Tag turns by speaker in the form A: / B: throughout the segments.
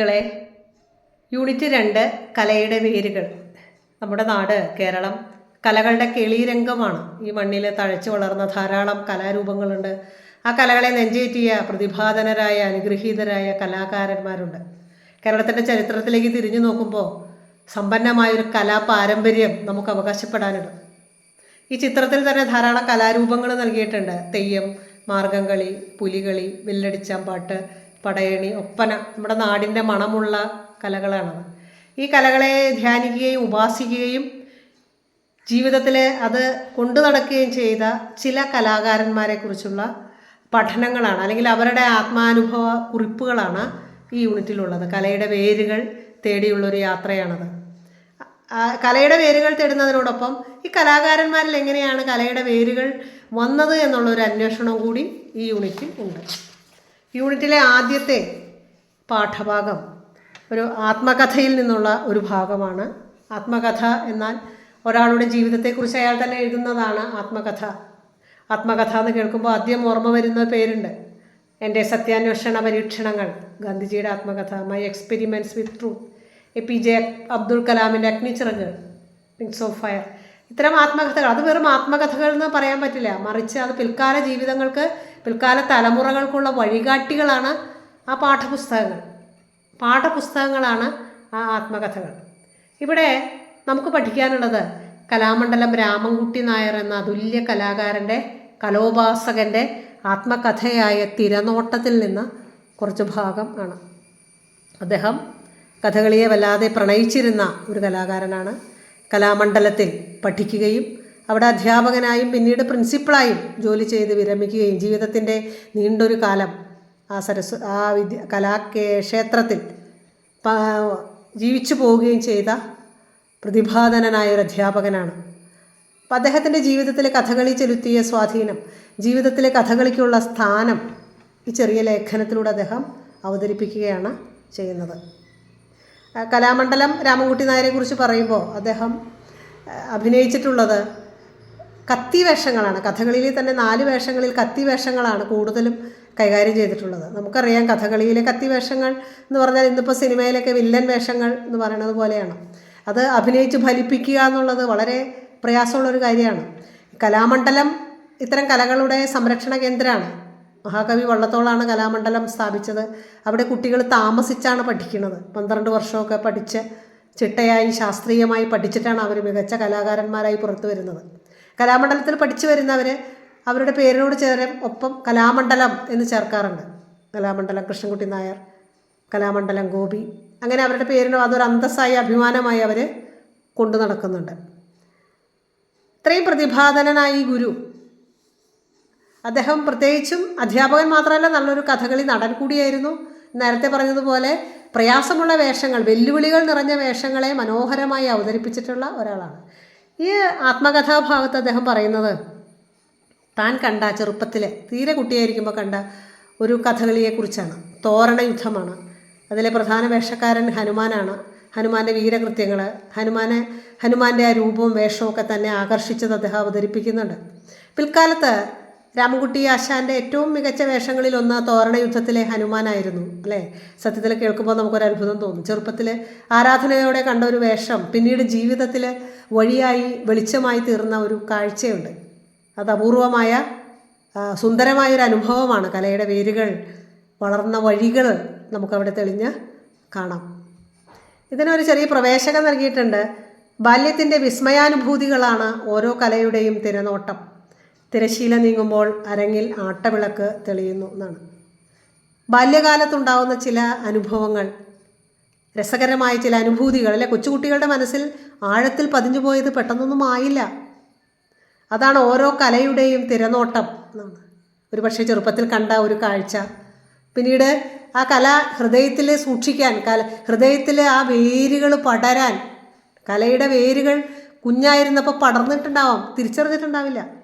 A: കളെ യൂണിറ്റ് രണ്ട് കലയുടെ വേരുകൾ. നമ്മുടെ നാട് കേരളം കലകളുടെ കെളിരംഗമാണ്. ഈ മണ്ണിൽ തഴച്ചു വളർന്ന ധാരാളം കലാരൂപങ്ങളുണ്ട്. ആ കലകളെ നെഞ്ചേറ്റിയ പ്രതിഭാതനരായ അനുഗ്രഹീതരായ കലാകാരന്മാരുണ്ട്. കേരളത്തിന്റെ ചരിത്രത്തിലേക്ക് തിരിഞ്ഞു നോക്കുമ്പോൾ സമ്പന്നമായൊരു കലാപാരമ്പര്യം നമുക്ക് അവകാശപ്പെടാനുണ്ട്. ഈ ചിത്രത്തിൽ തന്നെ ധാരാളം കലാരൂപങ്ങൾ നൽകിയിട്ടുണ്ട്. തെയ്യം മാർഗംകളി പുലികളി വില്ലടിച്ചാമ്പാട്ട് പടയണി ഒപ്പന നമ്മുടെ നാടിന്റെ മണമുള്ള കലകളാണ് ഈ കലകളെ ധ്യാനിക്കുകയും ഉപാസിക്കുകയും ജീവിതത്തിൽ അത് കൊണ്ടു നടക്കുകയും ചെയ്ത ചില കലാകാരന്മാരെ കുറിച്ചുള്ള പഠനങ്ങളാണ് അല്ലെങ്കിൽ അവരുടെ ആത്മാനുഭവ കുറിപ്പുകളാണ് ഈ യൂണിറ്റിലുള്ളത്. കലയുടെ വേരുകൾ തേടിയുള്ളൊരു യാത്രയാണത്. കലയുടെ വേരുകൾ തേടുന്നതിനോടൊപ്പം ഈ കലാകാരന്മാരിൽ എങ്ങനെയാണ് കലയുടെ വേരുകൾ വന്നത് എന്നുള്ളൊരു അന്വേഷണം കൂടി ഈ യൂണിറ്റിൽ ഉണ്ട്. യൂണിറ്റിലെ ആദ്യത്തെ പാഠഭാഗം ഒരു ആത്മകഥയിൽ നിന്നുള്ള ഒരു ഭാഗമാണ്. ആത്മകഥ എന്നാൽ ഒരാളുടെ ജീവിതത്തെക്കുറിച്ച് അയാൾ തന്നെ എഴുതുന്നതാണ് ആത്മകഥ. ആത്മകഥ എന്ന് കേൾക്കുമ്പോൾ ആദ്യം ഓർമ്മ വരുന്ന പേരുണ്ട്. എന്റെ സത്യാന്വേഷണ പരീക്ഷണങ്ങൾ ഗാന്ധിജിയുടെ ആത്മകഥ my experiments with truth A P J Abdul കലാമിന്റെ അഗ്നിച്ചിറങ്ങൾ വിങ്സ് ഓഫ് ഫയർ ഇത്തരം ആത്മകഥകൾ അത് വെറും ആത്മകഥകൾ എന്ന് പറയാൻ പറ്റില്ല. മറിച്ച് അത് പിൽക്കാല ജീവിതങ്ങൾക്ക് പിൽക്കാല തലമുറകൾക്കുള്ള വഴികാട്ടികളാണ് ആ പാഠപുസ്തകങ്ങൾ. പാഠപുസ്തകങ്ങളാണ് ആ ആത്മകഥകൾ. ഇവിടെ നമുക്ക് പഠിക്കാനുള്ളത് കലാമണ്ഡലം രാമൻകുട്ടി നായർ എന്ന അതുല്യ കലാകാരന്റെ കലോപാസകന്റെ ആത്മകഥയായ തിരനോട്ടത്തിൽ നിന്ന് കുറച്ച് ഭാഗം ആണ്. അദ്ദേഹം കഥകളിയെ വല്ലാതെ പ്രണയിച്ചിരുന്ന ഒരു കലാകാരനാണ്. കലാമണ്ഡലത്തിൽ പഠിക്കുകയും അവിടെ അധ്യാപകനായും പിന്നീട് പ്രിൻസിപ്പളായും ജോലി ചെയ്ത് വിരമിക്കുകയും ജീവിതത്തിന്റെ നീണ്ടൊരു കാലം ആ സരസ് ആ വിദ്യ കലാക്ഷേത്രത്തിൽ ജീവിച്ചു പോവുകയും ചെയ്ത പ്രതിഭാധനനായ ഒരു അധ്യാപകനാണ്. അപ്പം അദ്ദേഹത്തിന്റെ ജീവിതത്തിലെ കഥകളി ചെലുത്തിയ സ്വാധീനം ജീവിതത്തിലെ കഥകളിക്കുള്ള സ്ഥാനം ഈ ചെറിയ ലേഖനത്തിലൂടെ അദ്ദേഹം അവതരിപ്പിക്കുകയാണ് ചെയ്യുന്നത്. കലാമണ്ഡലം രാമൻകുട്ടി നായരെക്കുറിച്ച് പറയുമ്പോൾ അദ്ദേഹം അഭിനയിച്ചിട്ടുള്ളത് കത്തി വേഷങ്ങളാണ്. കഥകളിയിലെ തന്നെ നാല് വേഷങ്ങളിൽ കത്തി വേഷങ്ങളാണ് കൂടുതലും കൈകാര്യം ചെയ്തിട്ടുള്ളത്. നമുക്കറിയാം കഥകളിയിലെ കത്തി വേഷങ്ങൾ എന്ന് പറഞ്ഞാൽ ഇന്നിപ്പോൾ സിനിമയിലൊക്കെ വില്ലൻ വേഷങ്ങൾ എന്ന് പറയുന്നത് പോലെയാണ്. അത് അഭിനയിച്ച് ഫലിപ്പിക്കുക എന്നുള്ളത് വളരെ പ്രയാസമുള്ളൊരു കാര്യമാണ്. കലാമണ്ഡലം ഇത്തരം കലകളുടെ സംരക്ഷണ കേന്ദ്രമാണ്. മഹാകവി വള്ളത്തോളാണ് കലാമണ്ഡലം സ്ഥാപിച്ചത്. അവിടെ കുട്ടികൾ താമസിച്ചാണ് പഠിക്കുന്നത്. പന്ത്രണ്ട് വർഷമൊക്കെ പഠിച്ച് ചിട്ടയായി ശാസ്ത്രീയമായി പഠിച്ചിട്ടാണ് അവർ മികച്ച കലാകാരന്മാരായി പുറത്തു വരുന്നത് കലാമണ്ഡലത്തിൽ പഠിച്ചു വരുന്നവർ അവരുടെ പേരിനോട് ചേരും ഒപ്പം കലാമണ്ഡലം എന്ന് ചേർക്കാറുണ്ട്. കലാമണ്ഡലം കൃഷ്ണൻകുട്ടി നായർ കലാമണ്ഡലം ഗോപി. അങ്ങനെ അവരുടെ പേരിനോ അതൊരു അന്തസ്സായി അഭിമാനമായി അവർ കൊണ്ടു നടക്കുന്നുണ്ട്. ഇത്രയും പ്രതിഭാധനനായ ഗുരു അദ്ദേഹം പ്രത്യേകിച്ചും അധ്യാപകൻ മാത്രമല്ല നല്ലൊരു കഥകളി നടൻ കൂടിയായിരുന്നു. നേരത്തെ പറഞ്ഞതുപോലെ പ്രയാസമുള്ള വേഷങ്ങൾ വെല്ലുവിളികൾ നിറഞ്ഞ വേഷങ്ങളെ മനോഹരമായി അവതരിപ്പിച്ചിട്ടുള്ള ഒരാളാണ്. ഈ ആത്മകഥാഭാഗത്ത് അദ്ദേഹം പറയുന്നത് താൻ കണ്ട ചെറുപ്പത്തിൽ തീരെ കുട്ടിയായിരിക്കുമ്പോൾ കണ്ട ഒരു കഥകളിയെക്കുറിച്ചാണ്. തോരണ യുദ്ധമാണ്. അതിലെ പ്രധാന വേഷക്കാരൻ ഹനുമാനാണ്. ഹനുമാന്റെ വീരകൃത്യങ്ങൾ ഹനുമാനെ ഹനുമാന്റെ ആ രൂപവും വേഷവും ഒക്കെ തന്നെ ആകർഷിച്ചത് അദ്ദേഹം അവതരിപ്പിക്കുന്നുണ്ട്. പിൽക്കാലത്ത് രാമൻകുട്ടി ആശാന്റെ ഏറ്റവും മികച്ച വേഷങ്ങളിൽ ഒന്ന് തോരണ യുദ്ധത്തിലെ ഹനുമാനായിരുന്നു അല്ലേ? സത്യത്തിൽ കേൾക്കുമ്പോൾ നമുക്കൊരു അത്ഭുതം തോന്നും. ചെറുപ്പത്തിൽ ആരാധനയോടെ കണ്ട ഒരു വേഷം പിന്നീട് ജീവിതത്തിൽ വഴിയായി വെളിച്ചമായി തീർന്ന ഒരു കാഴ്ചയുണ്ട്. അത് അപൂർവമായ സുന്ദരമായൊരു അനുഭവമാണ്. കലയുടെ വേരുകൾ വളർന്ന വഴികൾ നമുക്കവിടെ തെളിഞ്ഞ് കാണാം. ഇതിനൊരു ചെറിയ പ്രവേശകം നൽകിയിട്ടുണ്ട്. ബാല്യത്തിന്റെ വിസ്മയാനുഭൂതികളാണ് ഓരോ കലയുടെയും തിരനോട്ടം. തിരശീല നീങ്ങുമ്പോൾ അരങ്ങിൽ ആട്ടവിളക്ക് തെളിയുന്നു എന്നാണ്. ബാല്യകാലത്തുണ്ടാവുന്ന ചില അനുഭവങ്ങൾ രസകരമായ ചില അനുഭൂതികൾ അല്ലെ? കൊച്ചുകുട്ടികളുടെ മനസ്സിൽ ആഴത്തിൽ പതിഞ്ഞു പോയത് പെട്ടെന്നൊന്നും ആയില്ല. അതാണ് ഓരോ കലയുടെയും തിരനോട്ടം എന്നാണ്. ഒരു പക്ഷേ ചെറുപ്പത്തിൽ കണ്ട ഒരു കാഴ്ച. പിന്നീട് ആ കല ഹൃദയത്തിൽ സൂക്ഷിക്കാൻ കല ഹൃദയത്തിൽ ആ വേരുകൾ പടരാൻ കലയുടെ വേരുകൾ കുഞ്ഞായിരുന്നപ്പോൾ പടർന്നിട്ടുണ്ടാവാം തിരിച്ചറിഞ്ഞിട്ടുണ്ടാവില്ല.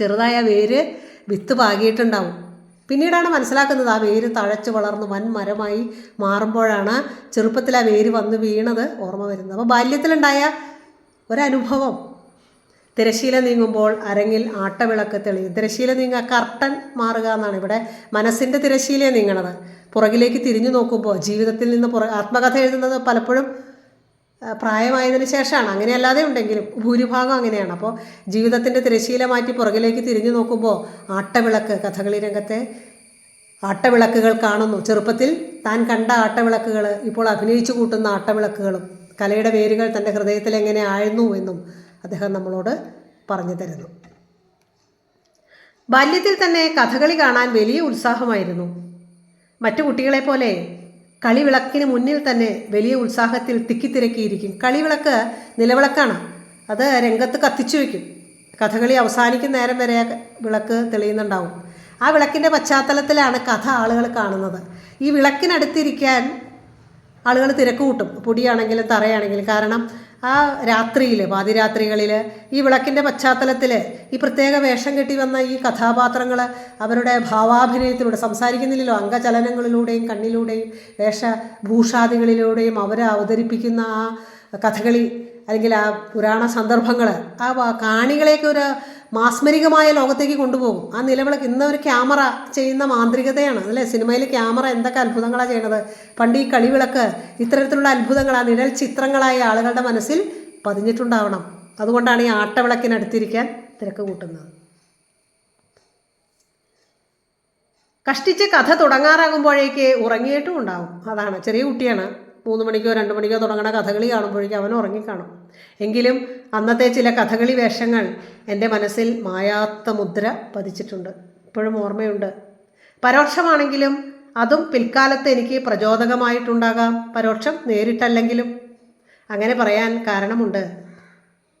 A: ചെറുതായ വേര് വിത്ത് പാകിയിട്ടുണ്ടാവും. പിന്നീടാണ് മനസ്സിലാക്കുന്നത് ആ വേര് തഴച്ച് വളർന്ന് വൻ മരമായി മാറുമ്പോഴാണ് ചെറുപ്പത്തിൽ ആ വേര് വന്ന് വീണത് ഓർമ്മ വരുന്നത്. അപ്പോൾ ബാല്യത്തിലുണ്ടായ ഒരനുഭവം. തിരശീല നീങ്ങുമ്പോൾ അരങ്ങിൽ ആട്ടവിളക്ക് തെളിയും. തിരശീല നീങ്ങുക കർട്ടൻ മാറുക എന്നാണ് ഇവിടെ മനസ്സിന്റെ തിരശീലയാണ് നീങ്ങണത്. പുറകിലേക്ക് തിരിഞ്ഞു നോക്കുമ്പോൾ ജീവിതത്തിൽ നിന്ന് പുറ ആത്മകഥ എഴുതുന്നത് പലപ്പോഴും പ്രായമായതിനു ശേഷമാണ്. അങ്ങനെയല്ലാതെ ഉണ്ടെങ്കിലും ഭൂരിഭാഗം അങ്ങനെയാണ്. അപ്പോൾ ജീവിതത്തിന്റെ തിരശീല മാറ്റി പുറകിലേക്ക് തിരിഞ്ഞു നോക്കുമ്പോൾ ആട്ടവിളക്ക് കഥകളി രംഗത്തെ ആട്ടവിളക്കുകൾ കാണുന്നു. ചെറുപ്പത്തിൽ താൻ കണ്ട ആട്ടവിളക്കുകൾ ഇപ്പോൾ അഭിനയിച്ചു കൂട്ടുന്ന ആട്ടവിളക്കുകളും കലയുടെ വേരുകൾ തന്റെ ഹൃദയത്തിൽ എങ്ങനെ ആഴ്ന്നു എന്നും അദ്ദേഹം നമ്മളോട് പറഞ്ഞു തരുന്നു. ബാല്യത്തിൽ തന്നെ കഥകളി കാണാൻ വലിയ ഉത്സാഹമായിരുന്നു. മറ്റു കുട്ടികളെ പോലെ കളിവിളക്കിന് മുന്നിൽ തന്നെ വലിയ ഉത്സാഹത്തിൽ തിക്കിത്തിരക്കിയിരിക്കും. കളിവിളക്ക് നിലവിളക്കാണ്. അത് രംഗത്ത് കത്തിച്ചു വയ്ക്കും. കഥകളി അവസാനിക്കുന്ന നേരം വരെ വിളക്ക് തെളിയുന്നുണ്ടാവും. ആ വിളക്കിന്റെ പശ്ചാത്തലത്തിലാണ് കഥ ആളുകൾ കാണുന്നത്. ഈ വിളക്കിനടുത്തിരിക്കാൻ ആളുകൾ തിരക്ക് കൂട്ടും പൊടിയാണെങ്കിലും തറയാണെങ്കിലും. കാരണം ആ രാത്രിയിൽ പാതിരാത്രികളിൽ ഈ വിളക്കിന്റെ പശ്ചാത്തലത്തിൽ ഈ പ്രത്യേക വേഷം കെട്ടി വന്ന ഈ കഥാപാത്രങ്ങൾ അവരുടെ ഭാവാഭിനയത്തിലൂടെ സംസാരിക്കുന്നില്ലല്ലോ അംഗചലനങ്ങളിലൂടെയും കണ്ണിലൂടെയും വേഷഭൂഷാദികളിലൂടെയും അവർ അവതരിപ്പിക്കുന്ന ആ കഥകളി അല്ലെങ്കിൽ ആ പുരാണ സന്ദർഭങ്ങൾ ആ കാണികളെയൊക്കെ ഒരു മാസ്മരികമായ ലോകത്തേക്ക് കൊണ്ടുപോകും. ആ നിലവിളക്ക് ഇന്ന് ഒരു ക്യാമറ ചെയ്യുന്ന മാന്ത്രികതയാണ്. അല്ലേ? സിനിമയിൽ ക്യാമറ എന്തൊക്കെ അത്ഭുതങ്ങളാണ് ചെയ്യണത്? പണ്ട് ഈ കളിവിളക്ക് ഇത്തരത്തിലുള്ള അത്ഭുതങ്ങൾ ആ നിഴൽ ചിത്രങ്ങളായ ആളുകളുടെ മനസ്സിൽ പതിഞ്ഞിട്ടുണ്ടാവണം. അതുകൊണ്ടാണ് ഈ ആട്ടവിളക്കിനടുത്തിരിക്കാൻ തിരക്ക് കൂട്ടുന്നത്. കഷ്ടിച്ച് കഥ തുടങ്ങാറാകുമ്പോഴേക്ക് ഉറങ്ങിയിട്ടും ഉണ്ടാവും. അതാണ് ചെറിയ കുട്ടിയാണ്. മൂന്ന് മണിക്കോ രണ്ട് മണിക്കോ തുടങ്ങുന്ന കഥകളി കാണുമ്പോഴേക്കും അവൻ ഉറങ്ങിക്കാണും. എങ്കിലും അന്നത്തെ ചില കഥകളി വേഷങ്ങൾ എന്റെ മനസ്സിൽ മായാത്ത മുദ്ര പതിച്ചിട്ടുണ്ട്. ഇപ്പോഴും ഓർമ്മയുണ്ട്. പരോക്ഷമാണെങ്കിലും അതും പിൽക്കാലത്ത് എനിക്ക് പ്രചോദകമായിട്ടുണ്ടാകാം. പരോക്ഷം നേരിട്ടല്ലെങ്കിലും അങ്ങനെ പറയാൻ കാരണമുണ്ട്.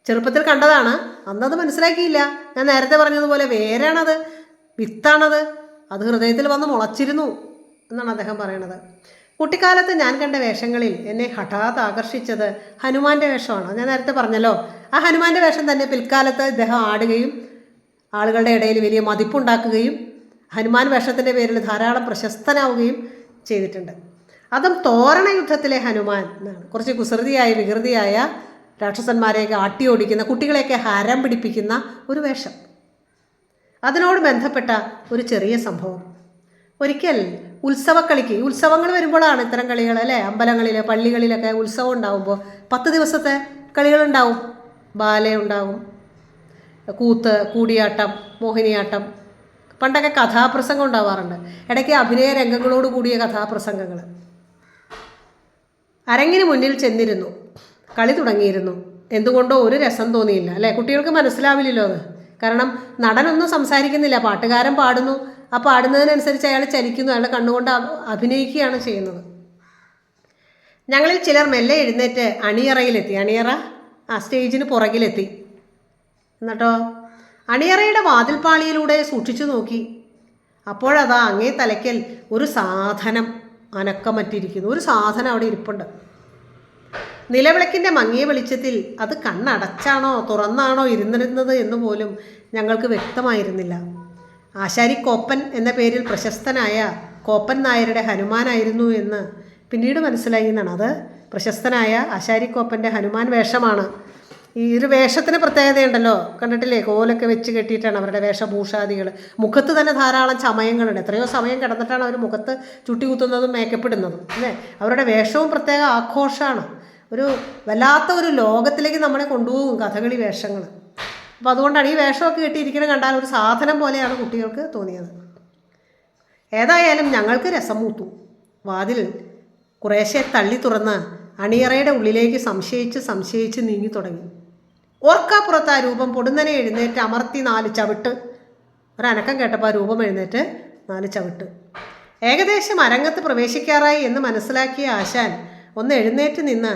A: ചെറുപ്പത്തിൽ കണ്ടതാണ്. അന്നത് മനസ്സിലാക്കിയില്ല. ഞാൻ നേരത്തെ പറഞ്ഞതുപോലെ വേരാണത് വിത്താണത്. അത് ഹൃദയത്തിൽ വന്ന് മുളച്ചിരുന്നു എന്നാണ് അദ്ദേഹം പറയണത് കുട്ടിക്കാലത്ത് ഞാൻ കണ്ട വേഷങ്ങളിൽ എന്നെ ഹഠാത്ത് ആകർഷിച്ചത് ഹനുമാന്റെ വേഷമാണ്. ഞാൻ നേരത്തെ പറഞ്ഞല്ലോ ആ ഹനുമാന്റെ വേഷം തന്നെ പിൽക്കാലത്ത് ഇദ്ദേഹം ആടുകയും ആളുകളുടെ ഇടയിൽ വലിയ മതിപ്പുണ്ടാക്കുകയും ഹനുമാൻ വേഷത്തിന്റെ പേരിൽ ധാരാളം പ്രശസ്തനാവുകയും ചെയ്തിട്ടുണ്ട്. അതും തോരണ യുദ്ധത്തിലെ ഹനുമാൻ എന്നാണ്. കുറച്ച് കുസൃതിയായ വികൃതിയായ രാക്ഷസന്മാരെയൊക്കെ ആട്ടിയോടിക്കുന്ന കുട്ടികളെയൊക്കെ ഹരം പിടിപ്പിക്കുന്ന ഒരു വേഷം. അതിനോട് ബന്ധപ്പെട്ട ഒരു ചെറിയ സംഭവം. ഒരിക്കൽ ഉത്സവക്കളിക്ക്. ഉത്സവങ്ങൾ വരുമ്പോഴാണ് ഇത്തരം കളികൾ അല്ലേ? അമ്പലങ്ങളിൽ പള്ളികളിലൊക്കെ ഉത്സവം ഉണ്ടാകുമ്പോൾ പത്ത് ദിവസത്തെ കളികളുണ്ടാവും ബാല ഉണ്ടാവും കൂത്ത് കൂടിയാട്ടം മോഹിനിയാട്ടം പണ്ടൊക്കെ കഥാപ്രസംഗം ഉണ്ടാവാറുണ്ട്. ഇടയ്ക്ക് അഭിനയ രംഗങ്ങളോട് കൂടിയ കഥാപ്രസംഗങ്ങൾ അരങ്ങിന് മുന്നിൽ ചെന്നിരുന്നു കളി തുടങ്ങിയിരുന്നു. എന്തുകൊണ്ടോ ഒരു രസം തോന്നിയില്ല അല്ലേ? കുട്ടികൾക്ക് മനസ്സിലാവില്ലല്ലോ അത്. കാരണം നടനൊന്നും സംസാരിക്കുന്നില്ല പാട്ടുകാരൻ പാടുന്നു ആ പാടുന്നതിനനുസരിച്ച് അയാൾ ചലിക്കുന്നു അയാളുടെ കണ്ണുകൊണ്ട് അഭ- അഭിനയിക്കുകയാണ് ചെയ്യുന്നത്. ഞങ്ങളിൽ ചിലർ മെല്ലെ എഴുന്നേറ്റ് അണിയറയിലെത്തി. അണിയറ ആ സ്റ്റേജിന് പുറകിലെത്തി. എന്നിട്ടോ അണിയറയുടെ വാതിൽപ്പാളിയിലൂടെ സൂക്ഷിച്ചു നോക്കി. അപ്പോഴതാ അങ്ങേ തലയ്ക്കൽ ഒരു സാധനം അനക്കമറ്റിരിക്കുന്നു. ഒരു സാധനം അവിടെ ഇരിപ്പുണ്ട്. നിലവിളക്കിന്റെ മങ്ങിയ വെളിച്ചത്തിൽ അത് കണ്ണടച്ചാണോ തുറന്നാണോ ഇരുന്നിരുന്നത് എന്ന് പോലും ഞങ്ങൾക്ക് വ്യക്തമായിരുന്നില്ല. ആശാരി കോപ്പൻ എന്ന പേരിൽ പ്രശസ്തനായ കോപ്പൻ നായരുടെ ഹനുമാനായിരുന്നു എന്ന് പിന്നീട് മനസ്സിലായി എന്നാണ്. അത് പ്രശസ്തനായ ആശാരി കോപ്പന്റെ ഹനുമാൻ വേഷമാണ്. ഈ ഒരു വേഷത്തിന് പ്രത്യേകതയുണ്ടല്ലോ. കണ്ടിട്ടില്ലേ? കോലൊക്കെ വെച്ച് കെട്ടിയിട്ടാണ് അവരുടെ വേഷഭൂഷാദികൾ. മുഖത്ത് തന്നെ ധാരാളം ചമയങ്ങളുണ്ട്. എത്രയോ സമയം കിടന്നിട്ടാണ് അവർ മുഖത്ത് ചുട്ടി കുത്തുന്നതും മേക്കപ്പ് ഇടുന്നതും അല്ലേ? അവരുടെ വേഷവും പ്രത്യേക ആഘോഷമാണ്. ഒരു വല്ലാത്ത ഒരു ലോകത്തിലേക്ക് നമ്മളെ കൊണ്ടുപോകും കഥകളി വേഷങ്ങൾ. അപ്പോൾ അതുകൊണ്ടാണ് ഈ വേഷമൊക്കെ കെട്ടിയിരിക്കണ കണ്ടാൽ ഒരു സാധനം പോലെയാണ് കുട്ടികൾക്ക് തോന്നിയത്. ഏതായാലും ഞങ്ങൾക്ക് രസം മൂത്തു. വാതിൽ കുറേശ്ശെ തള്ളി തുറന്ന് അണിയറയുടെ ഉള്ളിലേക്ക് സംശയിച്ച് സംശയിച്ച് നീങ്ങി തുടങ്ങി. ഓർക്കാപ്പുറത്ത് ആ രൂപം പൊടുന്നനെ എഴുന്നേറ്റ് അമർത്തി നാല് ചവിട്ട്. ഒരനക്കം കേട്ടപ്പോൾ ആ രൂപം എഴുന്നേറ്റ് നാല് ചവിട്ട്. ഏകദേശം അരങ്ങത്ത് പ്രവേശിക്കാറായി എന്ന് മനസ്സിലാക്കിയ ആശാൻ ഒന്ന് എഴുന്നേറ്റ് നിന്ന്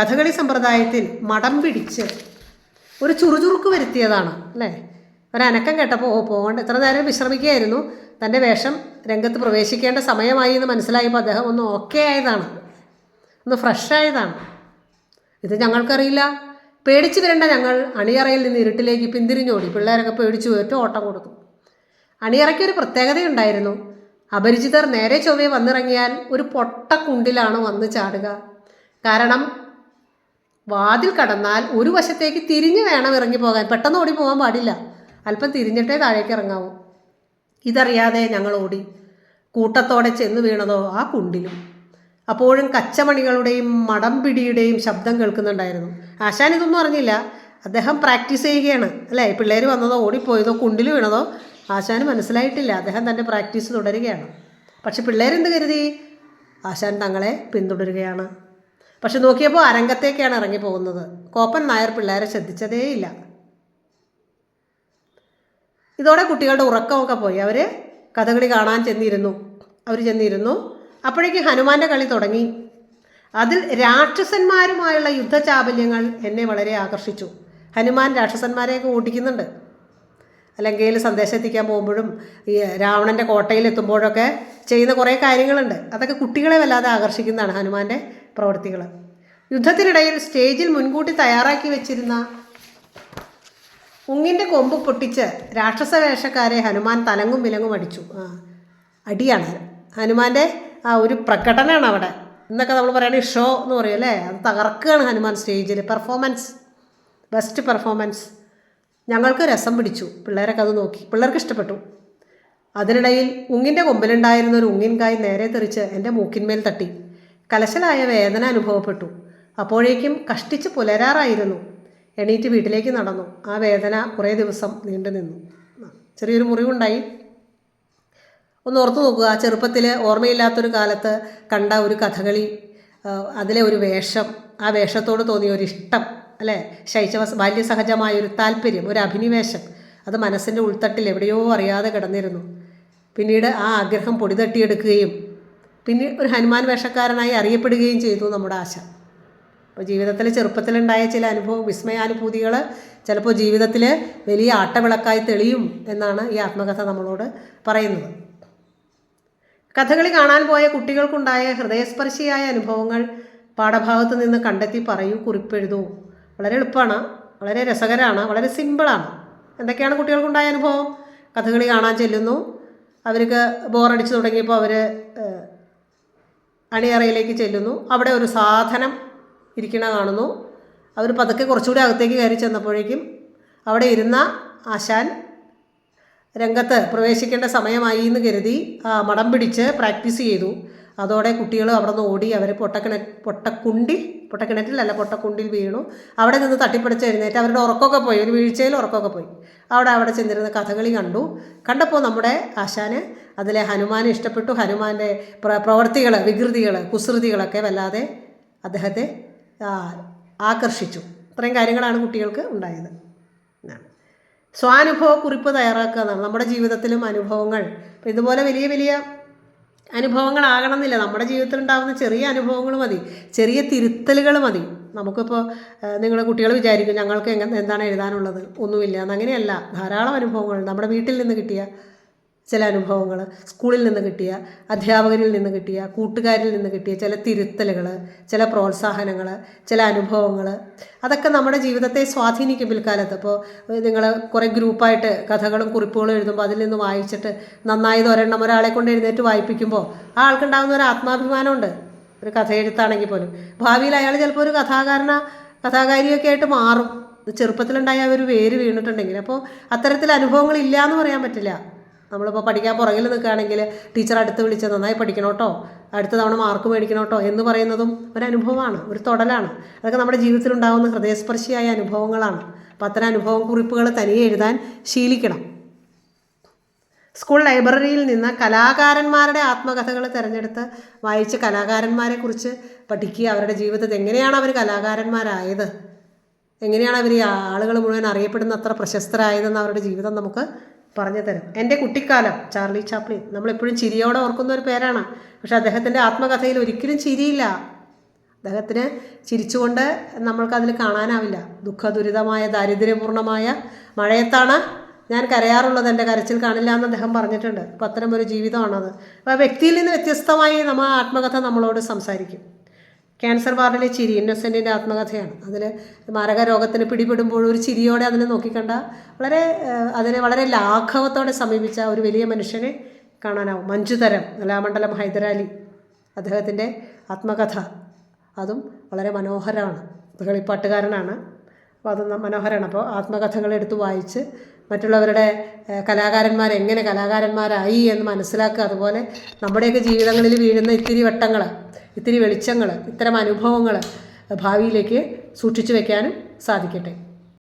A: കഥകളി സമ്പ്രദായത്തിൽ മടം പിടിച്ച് ഒരു ചുറുചുറുക്ക് വരുത്തിയതാണ് അല്ലേ? ഒരനക്കം കേട്ടപ്പോൾ ഓ പോകണ്ട. ഇത്ര നേരം വിശ്രമിക്കുകയായിരുന്നു. തന്റെ വേഷം രംഗത്ത് പ്രവേശിക്കേണ്ട സമയമായി എന്ന് മനസ്സിലായപ്പോൾ അദ്ദേഹം ഒന്ന് ഓക്കെ ആയതാണ്. ഒന്ന് ഫ്രഷ് ആയതാണ്. ഇത് ഞങ്ങൾക്കറിയില്ല. പേടിച്ചു വരേണ്ട ഞങ്ങൾ അണിയറയിൽ നിന്ന് ഇരുട്ടിലേക്ക് പിന്തിരിഞ്ഞോടി. പിള്ളേരൊക്കെ പേടിച്ചു പോയിട്ട് ഓട്ടം കൊടുത്തു. അണിയറയ്ക്ക് ഒരു പ്രത്യേകതയുണ്ടായിരുന്നു. അപരിചിതർ നേരെ ചൊവ്വേ വന്നിറങ്ങിയാൽ ഒരു പൊട്ടക്കുണ്ടിലാണ് വന്ന് ചാടുക. കാരണം വാതിൽ കടന്നാൽ ഒരു വശത്തേക്ക് തിരിഞ്ഞ് വേണം ഇറങ്ങി പോകാൻ. പെട്ടെന്ന് ഓടി പോകാൻ പാടില്ല. അല്പം തിരിഞ്ഞിട്ടേ താഴേക്ക് ഇറങ്ങാവൂ. ഇതറിയാതെ ഞങ്ങൾ ഓടി. കൂട്ടത്തോടെ ചെന്ന് വീണതോ ആ കുണ്ടിലും. അപ്പോഴും കച്ചമണികളുടെയും മടംപിടിയുടെയും ശബ്ദം കേൾക്കുന്നുണ്ടായിരുന്നു. ആശാൻ ഇതൊന്നും അറിഞ്ഞില്ല. അദ്ദേഹം പ്രാക്ടീസ് ചെയ്യുകയാണ്. അല്ലേ? പിള്ളേർ വന്നതോ ഓടിപ്പോയതോ കുണ്ടിൽ വീണതോ ആശാന് മനസ്സിലായിട്ടില്ല. അദ്ദേഹം തന്റെ പ്രാക്ടീസ് തുടരുകയാണ്. പക്ഷെ പിള്ളേരെന്ത് കരുതി? ആശാൻ തങ്ങളെ പിന്തുടരുകയാണ്. പക്ഷെ നോക്കിയപ്പോൾ അരങ്കത്തേക്കാണ് ഇറങ്ങി പോകുന്നത്. കോപ്പൻ നായർ പിള്ളേരെ ശ്രദ്ധിച്ചതേയില്ല ഇതോടെ കുട്ടികളുടെ ഉറക്കമൊക്കെ പോയി. അവർ കഥകളി കാണാൻ ചെന്നിരുന്നു. അവർ ചെന്നിരുന്നു. അപ്പോഴേക്കും ഹനുമാന്റെ കളി തുടങ്ങി. അതിൽ രാക്ഷസന്മാരുമായുള്ള യുദ്ധചാബല്യങ്ങൾ എന്നെ വളരെ ആകർഷിച്ചു. ഹനുമാൻ രാക്ഷസന്മാരെയൊക്കെ ഓടിക്കുന്നുണ്ട് അല്ലെങ്കിൽ സന്ദേശം എത്തിക്കാൻ പോകുമ്പോഴും ഈ രാവണന്റെ കോട്ടയിൽ എത്തുമ്പോഴൊക്കെ ചെയ്യുന്ന കുറേ കാര്യങ്ങളുണ്ട്. അതൊക്കെ കുട്ടികളെ വല്ലാതെ ആകർഷിക്കുന്നതാണ് ഹനുമാന്റെ പ്രവൃത്തികൾ യുദ്ധത്തിനിടയിൽ സ്റ്റേജിൽ മുൻകൂട്ടി തയ്യാറാക്കി വെച്ചിരുന്ന ഉങ്ങിന്റെ കൊമ്പ് പൊട്ടിച്ച് രാക്ഷസ വേഷക്കാരെ ഹനുമാൻ തലങ്ങും വിലങ്ങും അടിച്ചു. ആ അടിയാണ്. ഹനുമാന്റെ ആ ഒരു പ്രകടനമാണ് അവിടെ. എന്നൊക്കെ നമ്മൾ പറയുകയാണെങ്കിൽ ഷോ എന്ന് പറയും അല്ലേ? അത് തകർക്കുകയാണ് ഹനുമാൻ സ്റ്റേജിൽ. പെർഫോമൻസ് ബെസ്റ്റ് പെർഫോമൻസ് ഞങ്ങൾക്ക് രസം പിടിച്ചു. പിള്ളേരൊക്കെ അത് നോക്കി. പിള്ളേർക്ക് ഇഷ്ടപ്പെട്ടു. അതിനിടയിൽ ഉങ്ങിന്റെ കൊമ്പിലുണ്ടായിരുന്ന ഒരു ഉങ്ങിൻകായ് നേരെ തെറിച്ച് എന്റെ മൂക്കിന്മേൽ തട്ടി. കലശലായ വേദന അനുഭവപ്പെട്ടു. അപ്പോഴേക്കും കഷ്ടിച്ച് പുലരാറായിരുന്നു. എണീറ്റ് വീട്ടിലേക്ക് നടന്നു. ആ വേദന കുറേ ദിവസം നീണ്ടു നിന്നു. ചെറിയൊരു മുറിവുണ്ടായി. ഒന്ന് ഓർത്തു നോക്കുക. ചെറുപ്പത്തിൽ ഓർമ്മയില്ലാത്തൊരു കാലത്ത് കണ്ട ഒരു കഥകളി അതിലെ ഒരു വേഷം ആ വേഷത്തോട് തോന്നിയ ഒരു ഇഷ്ടം അല്ലേ? ശൈശവ ബാല്യസഹജമായ ഒരു താല്പര്യം ഒരു അഭിനിവേശം അത് മനസ്സിന്റെ ഉൾത്തട്ടിൽ എവിടെയോ അറിയാതെ കിടന്നിരുന്നു. പിന്നീട് ആ ആഗ്രഹം പൊടി തട്ടിയെടുക്കുകയും പിന്നെ ഒരു ഹനുമാൻ വേഷക്കാരനായി അറിയപ്പെടുകയും ചെയ്തു നമ്മുടെ ആശ. അപ്പോൾ ജീവിതത്തിൽ ചെറുപ്പത്തിലുണ്ടായ ചില അനുഭവം വിസ്മയാനുഭൂതികൾ ചിലപ്പോൾ ജീവിതത്തിൽ വലിയ ആട്ടവിളക്കായി തെളിയും എന്നാണ് ഈ ആത്മകഥ നമ്മളോട് പറയുന്നത്. കഥകളി കാണാൻ പോയ കുട്ടികൾക്കുണ്ടായ ഹൃദയസ്പർശിയായ അനുഭവങ്ങൾ പാഠഭാഗത്ത് നിന്ന് കണ്ടെത്തി പറയൂ കുറിപ്പെഴുതൂ. വളരെ എളുപ്പമാണ് വളരെ രസകരമാണ് വളരെ സിമ്പിളാണ്. എന്തൊക്കെയാണ് കുട്ടികൾക്കുണ്ടായ അനുഭവം? കഥകളി കാണാൻ ചെല്ലുന്നു. അവർക്ക് ബോറടിച്ച് തുടങ്ങിയപ്പോൾ അവർ അണിയറയിലേക്ക് ചെല്ലുന്നു. അവിടെ ഒരു സാധനം ഇരിക്കണ കാണുന്നു. അവർ പതുക്കെ കുറച്ചുകൂടി അകത്തേക്ക് കയറി ചെന്നപ്പോഴേക്കും അവിടെ ഇരുന്ന ആശാൻ രംഗത്ത് പ്രവേശിക്കേണ്ട സമയമായി എന്ന് കരുതി മടം പിടിച്ച് പ്രാക്ടീസ് ചെയ്തു. അതോടെ കുട്ടികൾ അവിടെ നിന്ന് ഓടി അവർ പൊട്ടക്കിണ പൊട്ടക്കുണ്ടിൽ പൊട്ടക്കിണറ്റിലല്ല പൊട്ടക്കുണ്ടിൽ വീണു. അവിടെ നിന്ന് തട്ടിപ്പിടിച്ച് എഴുന്നേറ്റ് അവരുടെ ഉറക്കമൊക്കെ പോയി. ഒരു വീഴ്ചയിൽ ഉറക്കമൊക്കെ പോയി. അവിടെ അവിടെ ചെന്നിരുന്ന കഥകളി കണ്ടു. കണ്ടപ്പോൾ നമ്മുടെ ആശാന് അതിലെ ഹനുമാനെ ഇഷ്ടപ്പെട്ടു. ഹനുമാന്റെ പ്ര പ്രവർത്തികൾ വികൃതികൾ കുസൃതികളൊക്കെ വല്ലാതെ അദ്ദേഹത്തെ ആകർഷിച്ചു. ഇത്രയും കാര്യങ്ങളാണ് കുട്ടികൾക്ക് ഉണ്ടായത്. സ്വാനുഭവ കുറിപ്പ് തയ്യാറാക്കുക എന്നാണ്. നമ്മുടെ ജീവിതത്തിലും അനുഭവങ്ങൾ. ഇതുപോലെ വലിയ വലിയ അനുഭവങ്ങളാകണമെന്നില്ല. നമ്മുടെ ജീവിതത്തിൽ ഉണ്ടാകുന്ന ചെറിയ അനുഭവങ്ങൾ മതി. ചെറിയ തിരുത്തലുകൾ മതി. നമുക്കിപ്പോൾ നിങ്ങളുടെ കുട്ടികൾ വിചാരിക്കും ഞങ്ങൾക്ക് എങ്ങനെ എന്താണ് എഴുതാനുള്ളത്? ഒന്നുമില്ല. അങ്ങനെയല്ല. ധാരാളം അനുഭവങ്ങൾ. നമ്മുടെ വീട്ടിൽ നിന്ന് കിട്ടിയ ചില അനുഭവങ്ങൾ. സ്കൂളിൽ നിന്ന് കിട്ടിയ അധ്യാപകരിൽ നിന്ന് കിട്ടിയ കൂട്ടുകാരിൽ നിന്ന് കിട്ടിയ ചില തിരുത്തലുകൾ ചില പ്രോത്സാഹനങ്ങൾ ചില അനുഭവങ്ങൾ. അതൊക്കെ നമ്മുടെ ജീവിതത്തെ സ്വാധീനിക്കും പിൽക്കാലത്ത്. ഇപ്പോൾ നിങ്ങൾ കുറേ ഗ്രൂപ്പായിട്ട് കഥകളും കുറിപ്പുകളും എഴുതുമ്പോൾ അതിൽ നിന്ന് വായിച്ചിട്ട് നന്നായത് ഒരെണ്ണം ഒരാളെ കൊണ്ട് എഴുന്നേറ്റ് വായിപ്പിക്കുമ്പോൾ ആ ആൾക്കുണ്ടാകുന്ന ഒരു ആത്മാഭിമാനമുണ്ട്. ഒരു കഥ എഴുത്താണെങ്കിൽ പോലും. ഭാവിയിൽ അയാൾ ചിലപ്പോൾ ഒരു കഥാകാരന കഥാകാരിയൊക്കെ ആയിട്ട് മാറും. ചെറുപ്പത്തിലുണ്ടായ ഒരു വേര് വീണിട്ടുണ്ടെങ്കിൽ. അപ്പോൾ അത്തരത്തിൽ അനുഭവങ്ങൾ ഇല്ല എന്ന് പറയാൻ പറ്റില്ല. നമ്മളിപ്പോൾ പഠിക്കാൻ പുറകിൽ നിൽക്കുകയാണെങ്കിൽ ടീച്ചർ അടുത്ത് വിളിച്ച് നന്നായി പഠിക്കണം കേട്ടോ. അടുത്ത തവണ മാർക്ക് മേടിക്കണം കേട്ടോ എന്ന് പറയുന്നതും ഒരു അനുഭവമാണ് ഒരു തൊടലാണ്. അതൊക്കെ നമ്മുടെ ജീവിതത്തിൽ ഉണ്ടാകുന്ന ഹൃദയസ്പർശിയായ അനുഭവങ്ങളാണ്. അപ്പോൾ അത്തരം അനുഭവം കുറിപ്പുകൾ തനിയെ എഴുതാൻ ശീലിക്കണം. സ്കൂൾ ലൈബ്രറിയിൽ നിന്ന് കലാകാരന്മാരുടെ ആത്മകഥകൾ തിരഞ്ഞെടുത്ത് വായിച്ച് കലാകാരന്മാരെ കുറിച്ച് പഠിക്കുക അവരുടെ ജീവിതത്തിൽ എങ്ങനെയാണ് അവർ കലാകാരന്മാരായത്? എങ്ങനെയാണ് അവർ ആളുകൾ മുഴുവൻ അറിയപ്പെടുന്ന അത്ര പ്രശസ്തരായതെന്ന് അവരുടെ ജീവിതം നമുക്ക് പറഞ്ഞു തരും എന്റെ കുട്ടിക്കാലം ചാർലി ചാപ്ലിൻ. നമ്മളെപ്പോഴും ചിരിയോടെ ഓർക്കുന്ന ഒരു പേരാണ്. പക്ഷെ അദ്ദേഹത്തിന്റെ ആത്മകഥയിൽ ഒരിക്കലും ചിരിയില്ല. അദ്ദേഹത്തിന് ചിരിച്ചുകൊണ്ട് നമ്മൾക്കതിൽ കാണാനാവില്ല. ദുഃഖദുരിതമായ ദാരിദ്ര്യപൂർണമായ മഴയത്താണ് ഞാൻ കരയാറുള്ളത്. എന്റെ കരച്ചിൽ കാണില്ല എന്ന് അദ്ദേഹം പറഞ്ഞിട്ടുണ്ട്. അപ്പോൾ അത്തരം ഒരു ജീവിതമാണത്. അപ്പോൾ വ്യക്തിയിൽ നിന്ന് വ്യത്യസ്തമായി നമ്മൾ ആത്മകഥ നമ്മളോട് സംസാരിക്കും. ക്യാൻസർ വാർഡിലെ ചിരി ഇന്നസെന്റിന്റെ ആത്മകഥയാണ്. അതിൽ മാരക രോഗത്തിന് പിടിപെടുമ്പോൾ ഒരു ചിരിയോടെ അതിനെ നോക്കിക്കണ്ട വളരെ അതിനെ വളരെ ലാഘവത്തോടെ സമീപിച്ച ഒരു വലിയ മനുഷ്യനെ കാണാനാവും. മഞ്ജുതരം കലാമണ്ഡലം ഹൈദരാലി. അദ്ദേഹത്തിന്റെ ആത്മകഥ. അതും വളരെ മനോഹരമാണ് കളിപ്പാട്ടുകാരനാണ്. അപ്പോൾ അത് മനോഹരമാണ് അപ്പോൾ ആത്മകഥകൾ എടുത്ത് വായിച്ച് മറ്റുള്ളവരുടെ കലാകാരന്മാർ എങ്ങനെ കലാകാരന്മാരായി എന്ന് മനസ്സിലാക്കുക. അതുപോലെ നമ്മുടെയൊക്കെ ജീവിതങ്ങളിൽ വീഴുന്ന ഇത്തിരി വട്ടങ്ങൾ ഇത്തിരി വെളിച്ചങ്ങൾ ഇത്തരം അനുഭവങ്ങൾ ഭാവിയിലേക്ക് സൂക്ഷിച്ചു വെക്കാനും സാധിക്കട്ടെ.